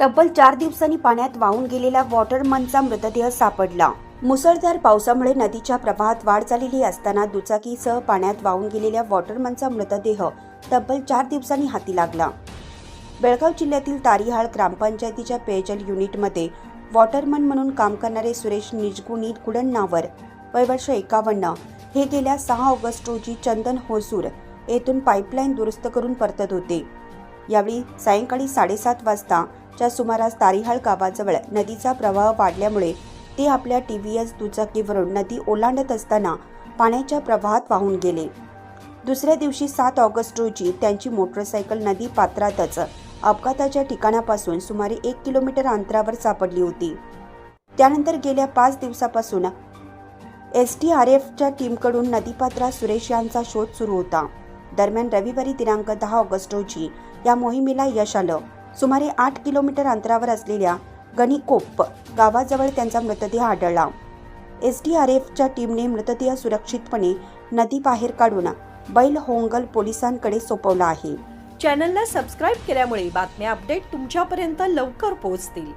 तब्बल चार दिवसांनी पाण्यात वाहून गेलेला वॉटरमनचा मृतदेह सापडला. मुसळधार पावसामुळे नदीच्या प्रवाहात वाढ झालेली असताना दुचाकीसह पाण्यात वाहून गेलेल्या वॉटरमनचा मृतदेह तब्बल चार दिवसांनी हाती लागला. बेळगाव जिल्ह्यातील तारीहाळ ग्रामपंचायतीच्या पेयजल युनिटमध्ये वॉटरमन म्हणून काम करणारे सुरेश निजगुणी कुडण्णावर वय वर्ष एकावन्न हे गेल्या सहा ऑगस्ट रोजी चंदन होसूर येथून पाईपलाईन दुरुस्त करून परतत होते. यावेळी सायंकाळी साडेसात वाजता च्या सुमारास तारीहाळ गावाजवळ नदीचा प्रवाह वाढल्यामुळे ते आपल्या टी व्ही एस दुचाकीवरून नदी ओलांडत असताना पाण्याच्या प्रवाहात वाहून गेले. दुसऱ्या दिवशी सात ऑगस्ट रोजी त्यांची मोटरसायकल नदी पात्रातच अपघाताच्या ठिकाणापासून सुमारे एक किलोमीटर अंतरावर सापडली होती. त्यानंतर गेल्या पाच दिवसापासून एस टी आर एफच्या टीमकडून नदीपात्रात सुरेश यांचा शोध सुरू होता. दरम्यान रविवारी दिनांक दहा ऑगस्ट रोजी या मोहिमेला यश आलं. सुमारे आठ किलोमीटर अंतरावर असलेल्या गणिकोप्प गावाजवळ त्यांचा मृतदेह आढळला. एस डी आर एफच्या टीमने मृतदेह सुरक्षितपणे नदीबाहेर काढून बैल होंगल पोलिसांकडे सोपवला आहे. चॅनलला सबस्क्राईब केल्यामुळे बातम्या अपडेट तुमच्यापर्यंत लवकर पोहोचतील.